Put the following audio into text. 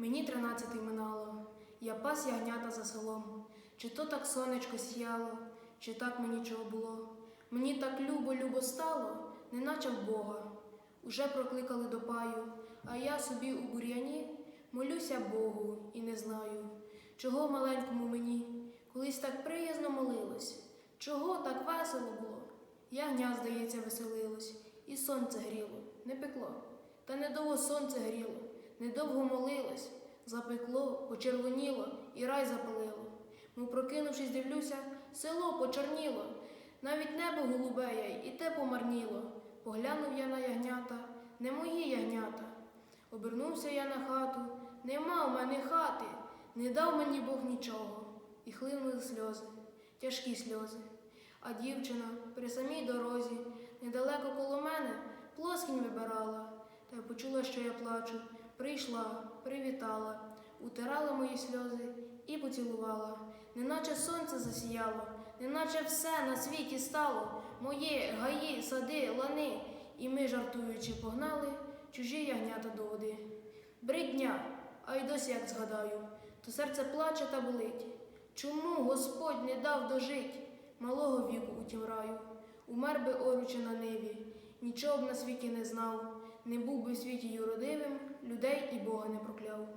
Мені тринадцятий минало, я пас ягнята за селом. Чи то так сонечко сіяло, чи так мені чого було. Мені так любо, любо стало, неначе в Бога. Уже прокликали до паю, а я собі у бур'яні молюся Богу і не знаю, чого маленькому мені колись так приязно молилось, чого так весело було. Ягня, здається, веселилось, і сонце гріло, не пекло. Та недовго сонце гріло, недовго молилось, запекло, почервоніло і рай запалило. Мов прокинувшись, дивлюся, село почорніло, навіть небо голубеє, і те помарніло. Поглянув я на ягнята, не мої ягнята. Обернувся я на хату, нема в мене хати, не дав мені Бог нічого. І хлинули сльози, тяжкі сльози. А дівчина при самій дорозі, недалеко коло мене, плоскінь вибирала, та й почула, що я плачу. Прийшла, привітала, утирала мої сльози і поцілувала, неначе сонце засіяло, неначе все на світі стало, моє гаї, сади, лани, і ми, жартуючи, погнали чужі ягнята до води. Бридня, а й досі як згадаю, то серце плаче та болить. Чому Господь не дав дожить малого віку у тім раю? Умер би оручи на ниві, нічого б на світі не знав, не був би в світі юродивим, людей і Бога не прокляв.